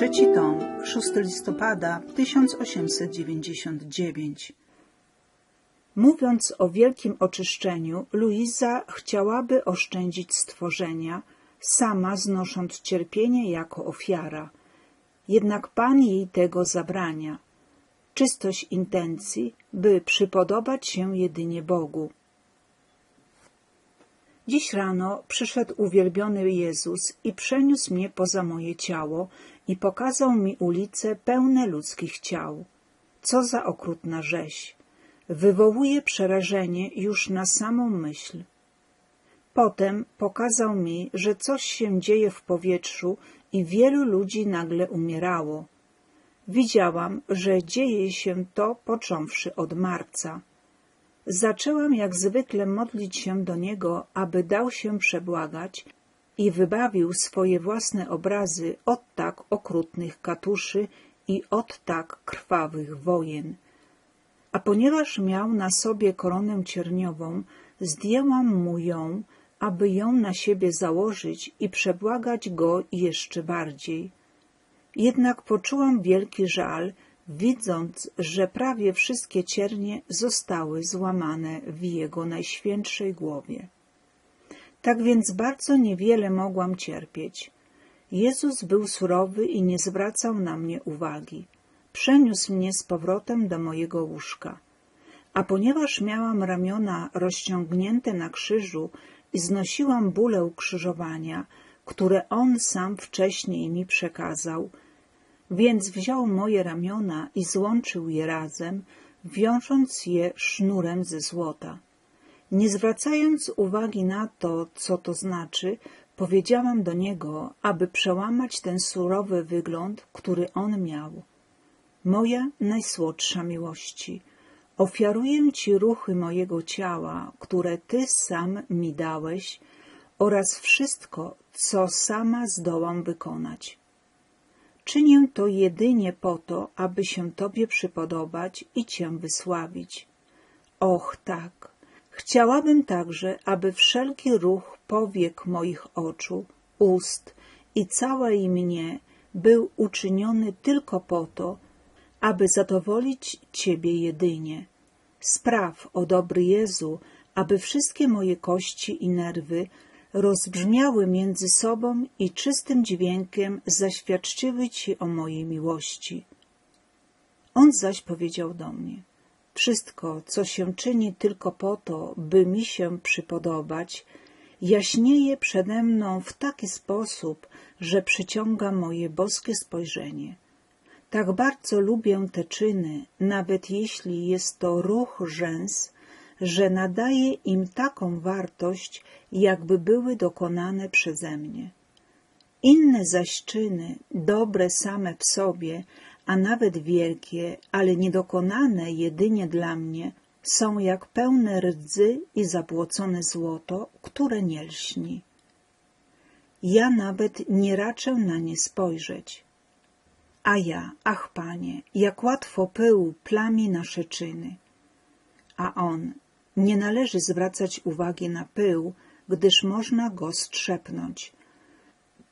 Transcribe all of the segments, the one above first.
Trzeci tom, 6 listopada 1899 Mówiąc o wielkim oczyszczeniu, Luiza chciałaby oszczędzić stworzenia, sama znosząc cierpienie jako ofiara. Jednak Pan jej tego zabrania. Czystość intencji, by przypodobać się jedynie Bogu. Dziś rano przyszedł uwielbiony Jezus i przeniósł mnie poza moje ciało i pokazał mi ulice pełne ludzkich ciał. Co za okrutna rzeź! Wywołuje przerażenie już na samą myśl. Potem pokazał mi, że coś się dzieje w powietrzu i wielu ludzi nagle umierało. Widziałam, że dzieje się to począwszy od marca. Zaczęłam jak zwykle modlić się do Niego, aby dał się przebłagać i wybawił swoje własne obrazy od tak okrutnych katuszy i od tak krwawych wojen. A ponieważ miał na sobie koronę cierniową, zdjęłam mu ją, aby ją na siebie założyć i przebłagać go jeszcze bardziej. Jednak poczułam wielki żal, widząc, że prawie wszystkie ciernie zostały złamane w jego najświętszej głowie. Tak więc bardzo niewiele mogłam cierpieć. Jezus był surowy i nie zwracał na mnie uwagi. Przeniósł mnie z powrotem do mojego łóżka. A ponieważ miałam ramiona rozciągnięte na krzyżu i znosiłam bóle ukrzyżowania, które On sam wcześniej mi przekazał, więc wziął moje ramiona i złączył je razem, wiążąc je sznurem ze złota. Nie zwracając uwagi na to, co to znaczy, powiedziałam do niego, aby przełamać ten surowy wygląd, który on miał. Moja najsłodsza miłości, ofiaruję Ci ruchy mojego ciała, które Ty sam mi dałeś oraz wszystko, co sama zdołam wykonać. Czynię to jedynie po to, aby się Tobie przypodobać i Cię wysławić. Och, tak! Chciałabym także, aby wszelki ruch powiek moich oczu, ust i całej mnie był uczyniony tylko po to, aby zadowolić Ciebie jedynie. Spraw, o dobry Jezu, aby wszystkie moje kości i nerwy rozbrzmiały między sobą i czystym dźwiękiem zaświadczyły Ci o mojej miłości. On zaś powiedział do mnie, wszystko, co się czyni tylko po to, by mi się przypodobać, jaśnieje przede mną w taki sposób, że przyciąga moje boskie spojrzenie. Tak bardzo lubię te czyny, nawet jeśli jest to ruch rzęs, że nadaje im taką wartość, jakby były dokonane przeze mnie. Inne zaś czyny, dobre same w sobie, a nawet wielkie, ale niedokonane jedynie dla mnie, są jak pełne rdzy i zabłocone złoto, które nie lśni. Ja nawet nie raczę na nie spojrzeć. A ja, ach panie, jak łatwo pył plami nasze czyny. A on, nie należy zwracać uwagi na pył, gdyż można go strzepnąć.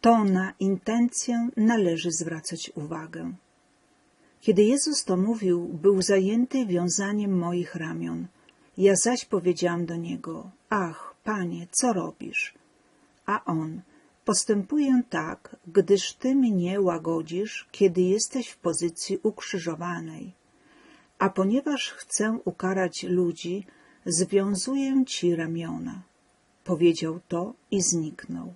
To na intencję należy zwracać uwagę. Kiedy Jezus to mówił, był zajęty wiązaniem moich ramion. Ja zaś powiedziałam do Niego, ach, Panie, co robisz? A On, postępuję tak, gdyż Ty mnie łagodzisz, kiedy jesteś w pozycji ukrzyżowanej. A ponieważ chcę ukarać ludzi, związuję Ci ramiona. Powiedział to i zniknął.